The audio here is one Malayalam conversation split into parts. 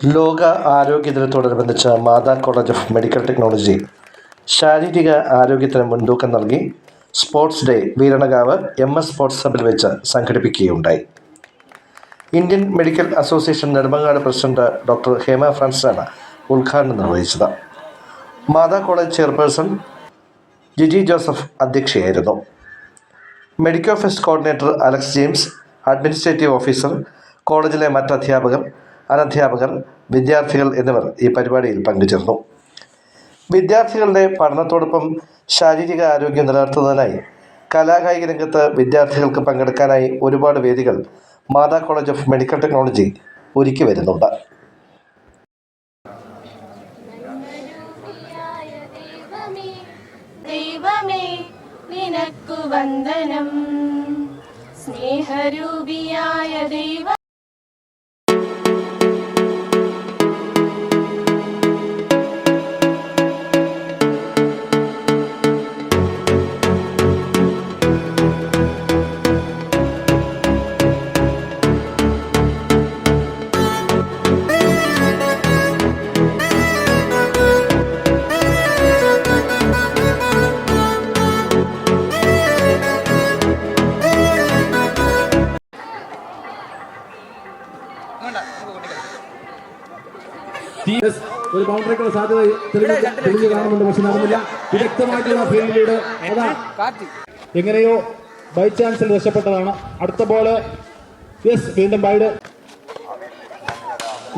ലോക ആരോഗ്യ ദിനത്തോടനുബന്ധിച്ച് Mata college of medical technology ശാരീരിക ആരോഗ്യത്തിന് മുൻതൂക്കം നൽകി sports day Veeranakavu M S sports ഹബിൽ വെച്ച് സംഘടിപ്പിക്കുകയുണ്ടായി. Indian medical association Nedumangad president doctor Hema ഫ്രാൻസാണ് ഉദ്ഘാടനം നിർവഹിച്ചത്. Mata college chairperson Giji Joseph അധ്യക്ഷയായിരുന്നു. Medico fest coordinator Alex James administrative officer കോളേജിലെ മറ്റ് അധ്യാപകർ അനധ്യാപകർ വിദ്യാർത്ഥികൾ എന്നിവർ ഈ പരിപാടിയിൽ പങ്കുചേർന്നു. വിദ്യാർത്ഥികളുടെ പഠനത്തോടൊപ്പം ശാരീരിക ആരോഗ്യം നിലനിർത്തുന്നതിനായി കലാകായിക രംഗത്ത് വിദ്യാർത്ഥികൾക്ക് പങ്കെടുക്കാനായി ഒരുപാട് വേദികൾ Mata college of medical technology ഒരുക്കി വരുന്നുണ്ട്. വന്ദനം. സ്നേഹരൂപിയായ ദൈവ ഒരു ബൗണ്ടറിക്കുള്ള സാധ്യത തെളിഞ്ഞു കാണുന്നുണ്ട് പക്ഷെ നടന്നില്ല. വിദഗ്ധമായിട്ടുള്ള ഫീൽഡിലൂടെ അതാ. എങ്ങനെയോ ബൈ ചാൻസിൽ രക്ഷപ്പെട്ടതാണ്. അടുത്ത ബോൾ യെസ് വീണ്ടും ബൈഡ്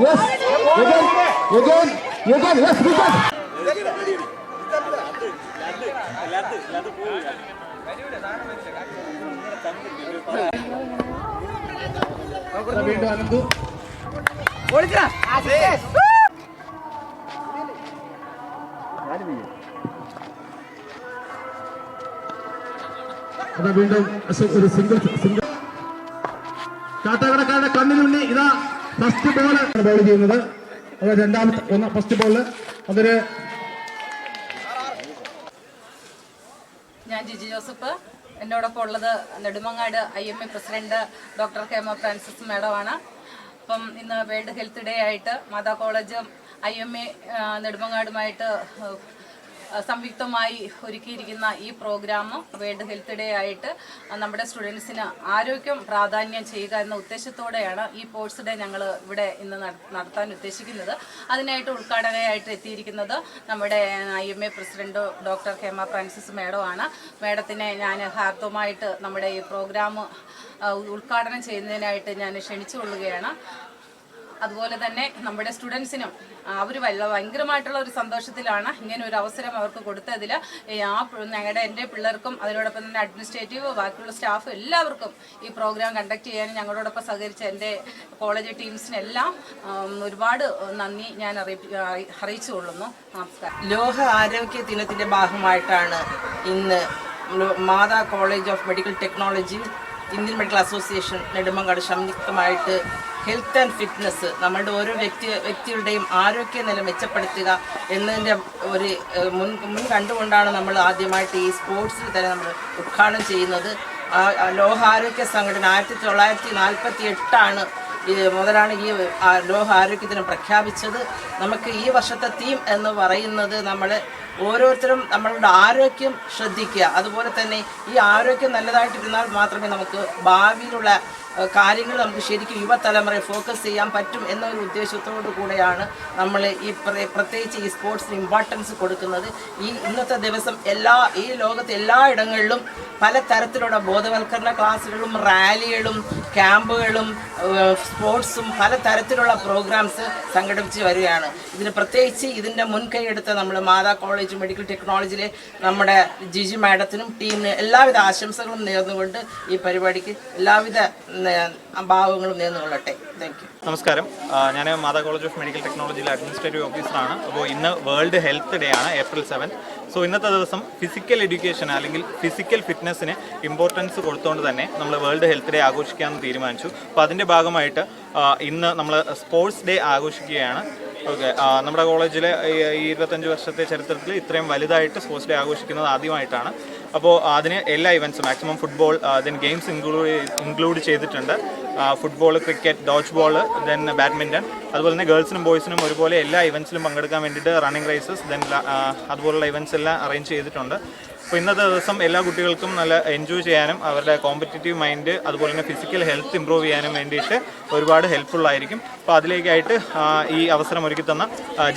യെസ് വീണ്ടും അനന്തു. അതാ വീണ്ടും ഒരു സിംഗിൾ സിംഗിൾ കാട്ടാക്കടക്കാരുടെ കണ്ണിനുണ്ണി ഇതാ ഫസ്റ്റ് ബോൾ ബോൾ ചെയ്യുന്നത്. അത് രണ്ടാമത്തെ ഒന്ന് ഫസ്റ്റ് ബോൾ അതൊരു ഞാൻ ജിജി ജോസഫ്. എന്നോടൊപ്പം ഉള്ളത് Nedumangad I M A president doctor Hema Francis മാഡമാണ് അപ്പം ഇന്ന് വേൾഡ് ഹെൽത്ത് ഡേ ആയിട്ട് മാതാ കോളേജും ഐ എം എ നെടുമങ്ങാടുമായിട്ട് സംയുക്തമായി ഒരുക്കിയിരിക്കുന്ന ഈ പ്രോഗ്രാം വേൾഡ് ഹെൽത്ത് ഡേ ആയിട്ട് നമ്മുടെ സ്റ്റുഡൻസിന് ആരോഗ്യം പ്രാധാന്യം ചെയ്യുക എന്ന ഉദ്ദേശത്തോടെയാണ് ഈ സ്പോർട്സ് ഡേ ഞങ്ങൾ ഇവിടെ ഇന്ന് നട- നടത്താൻ ഉദ്ദേശിക്കുന്നത്. അതിനായിട്ട് ഉദ്ഘാടകയായിട്ട് എത്തിയിരിക്കുന്നത് നമ്മുടെ I M A president doctor Hema Francis മേഡമാണ് മേഡത്തിനെ ഞാൻ ഹാർദവമായിട്ട് നമ്മുടെ ഈ പ്രോഗ്രാം ഉദ്ഘാടനം ചെയ്യുന്നതിനായിട്ട് ഞാൻ ക്ഷണിച്ചുകൊള്ളുകയാണ്. അതുപോലെ തന്നെ നമ്മുടെ സ്റ്റുഡൻസിനും അവർ ഭയങ്കരമായിട്ടുള്ള ഒരു സന്തോഷത്തിലാണ് ഇങ്ങനെ ഒരു അവസരം അവർക്ക് കൊടുത്തതിൽ ആ ഞങ്ങളുടെ എന്റെ പിള്ളേർക്കും അതിനോടൊപ്പം തന്നെ അഡ്മിനിസ്ട്രേറ്റീവ് ബാക്കിയുള്ള സ്റ്റാഫ് എല്ലാവർക്കും ഈ പ്രോഗ്രാം കണ്ടക്ട് ചെയ്യാനും ഞങ്ങളോടൊപ്പം സഹകരിച്ച എന്റെ കോളേജ് ടീംസിനെല്ലാം ഒരുപാട് നന്ദി ഞാൻ അറിയിച്ചു കൊള്ളുന്നു. നമസ്കാരം. ലോക ആരോഗ്യ ദിനത്തിന്റെ ഭാഗമായിട്ടാണ് ഇന്ന് Mata college of medical technology Indian medical association Nedumangad സംയുക്തമായിട്ട് health and fitness നമ്മളുടെ ഓരോ വ്യക്തി വ്യക്തികളുടെയും ആരോഗ്യനില മെച്ചപ്പെടുത്തുക എന്നതിന്റെ ഒരു മുൻ മുൻ കണ്ടുകൊണ്ടാണ് നമ്മൾ ആദ്യമായിട്ട് ഈ സ്പോർട്സിൽ തന്നെ നമ്മൾ ഉദ്ഘാടനം ചെയ്യുന്നത്. ലോകാരോഗ്യ സംഘടന ആയിരത്തി തൊള്ളായിരത്തി നാൽപ്പത്തി എട്ടാണ് മുതലാണ് ഈ ആ ലോക ആരോഗ്യ ദിനം പ്രഖ്യാപിച്ചത്. നമുക്ക് ഈ വർഷത്തെ തീം എന്ന് പറയുന്നത് നമ്മൾ ഓരോരുത്തരും നമ്മളുടെ ആരോഗ്യം ശ്രദ്ധിക്കുക. അതുപോലെ തന്നെ ഈ ആരോഗ്യം നല്ലതായിട്ടിരുന്നാൽ മാത്രമേ നമുക്ക് ഭാവിയിലുള്ള കാര്യങ്ങൾ നമുക്ക് ശരിക്കും യുവതലമുറയെ ഫോക്കസ് ചെയ്യാൻ പറ്റും എന്നൊരു ഉദ്ദേശത്തോടു കൂടെയാണ് നമ്മൾ ഈ പ്രത്യേകിച്ച് ഈ സ്പോർട്സിന് ഇമ്പോർട്ടൻസ് കൊടുക്കുന്നത്. ഈ ഇന്നത്തെ ദിവസം എല്ലാ ഈ ലോകത്തെ എല്ലാ ഇടങ്ങളിലും പല തരത്തിലുള്ള ബോധവൽക്കരണ ക്ലാസ്സുകളും റാലികളും ക്യാമ്പുകളും സ്പോർട്സും പല തരത്തിലുള്ള പ്രോഗ്രാംസ് സംഘടിപ്പിച്ച് വരികയാണ്. ഇതിന് പ്രത്യേകിച്ച് ഇതിന്റെ മുൻകൈ എടുത്ത നമ്മൾ മാതാ കോളേജ് മെഡിക്കൽ ടെക്നോളജിയിലെ നമ്മുടെ ജിജി മാഡത്തിനും ടീമിന് എല്ലാവിധ ആശംസകളും നേർന്നുകൊണ്ട് ഈ പരിപാടിക്ക് എല്ലാവിധ ഭാവങ്ങളും നേർന്നുകൊള്ളട്ടെ. താങ്ക് യു നമസ്കാരം. ഞാൻ മാതാ കോളേജ് ഓഫ് മെഡിക്കൽ ടെക്നോളജിയിലെ അഡ്മിനിസ്ട്രേറ്റീവ് ഓഫീസറാണ്. അപ്പോൾ ഇന്ന് വേൾഡ് ഹെൽത്ത് ഡേ ആണ് ഏപ്രിൽ സെവൻ. സോ ഇന്നത്തെ ദിവസം ഫിസിക്കൽ എഡ്യൂക്കേഷൻ അല്ലെങ്കിൽ ഫിസിക്കൽ ഫിറ്റ്നസ്സിന് ഇമ്പോർട്ടൻസ് കൊടുത്തുകൊണ്ട് തന്നെ നമ്മൾ വേൾഡ് ഹെൽത്ത് ഡേ ആഘോഷിക്കാമെന്ന് തീരുമാനിച്ചു. അപ്പോൾ അതിന്റെ ഭാഗമായിട്ട് ഇന്ന് നമ്മൾ സ്പോർട്സ് ഡേ ആഘോഷിക്കുകയാണ്. ഓക്കെ നമ്മുടെ കോളേജിലെ ഈ ഇരുപത്തഞ്ച് വർഷത്തെ ചരിത്രത്തിൽ ഇത്രയും വലുതായിട്ട് സ്പോർട്സ് ഡേ ആഘോഷിക്കുന്നത് ആദ്യമായിട്ടാണ്. അപ്പോൾ അതിന് എല്ലാ ഇവൻസും maximum football then games include include ചെയ്തിട്ടുണ്ട്. Football cricket dodge ball then badminton അതുപോലെ തന്നെ ഗേൾസിനും ബോയ്സിനും ഒരുപോലെ എല്ലാ ഇവൻസിലും പങ്കെടുക്കാൻ വേണ്ടിയിട്ട് റണ്ണിങ് റേസസ് ദെൻ അതുപോലുള്ള ഇവൻസ് എല്ലാം അറേഞ്ച് ചെയ്തിട്ടുണ്ട്. അപ്പോൾ ഇന്നത്തെ ദിവസം എല്ലാ കുട്ടികൾക്കും നല്ല എൻജോയ് ചെയ്യാനും അവരുടെ കോമ്പറ്റേറ്റീവ് മൈൻഡ് അതുപോലെ തന്നെ ഫിസിക്കൽ ഹെൽത്ത് ഇമ്പ്രൂവ് ചെയ്യാനും വേണ്ടിയിട്ട് ഒരുപാട് ഹെൽപ്ഫുൾ ആയിരിക്കും. അപ്പോൾ അതിലേക്കായിട്ട് ഈ അവസരം ഒരുക്കി തന്ന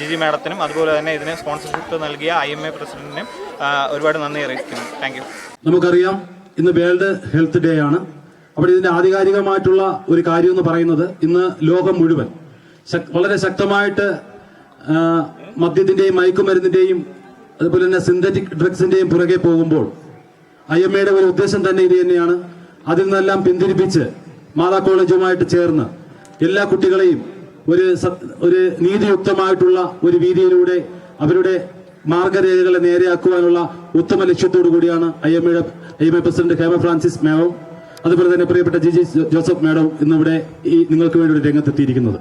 ജിജി മാഡത്തിനും അതുപോലെ തന്നെ ഇതിന് സ്പോൺസർഷിപ്പ് നൽകിയ ഐ എം എ പ്രസിഡന്റിനും ഒരുപാട് നന്ദി അറിയിക്കുന്നു. താങ്ക് യു നമുക്കറിയാം ഇന്ന് വേൾഡ് ഹെൽത്ത് ഡേ ആണ്. അപ്പോൾ ഇതിന്റെ ആധികാരികമായിട്ടുള്ള ഒരു കാര്യം എന്ന് പറയുന്നത് ഇന്ന് ലോകം മുഴുവൻ വളരെ ശക്തമായിട്ട് മദ്യത്തിന്റെയും മയക്കുമരുന്നിന്റെയും അതുപോലെ തന്നെ സിന്തറ്റിക് ഡ്രഗ്സിന്റെയും പുറകെ പോകുമ്പോൾ ഐ എം എയുടെ ഒരു ഉദ്ദേശം തന്നെ ഇത് തന്നെയാണ്. അതിൽ നിന്നെല്ലാം പിന്തിരിപ്പിച്ച് മാതാ കോളേജുമായിട്ട് ചേർന്ന് എല്ലാ കുട്ടികളെയും ഒരു ഒരു നീതിയുക്തമായിട്ടുള്ള ഒരു വീതിയിലൂടെ അവരുടെ മാർഗരേഖകളെ നേരെയാക്കുവാനുള്ള ഉത്തമ ലക്ഷ്യത്തോടു കൂടിയാണ് ഐ എം എയുടെ I M A president Hema Francis മേഡവും അതുപോലെ തന്നെ പ്രിയപ്പെട്ട ജി ജി ജോസഫ് മേഡവും ഇന്നിവിടെ ഈ നിങ്ങൾക്ക് വേണ്ടി ഒരു രംഗത്തെത്തിയിരിക്കുന്നത്.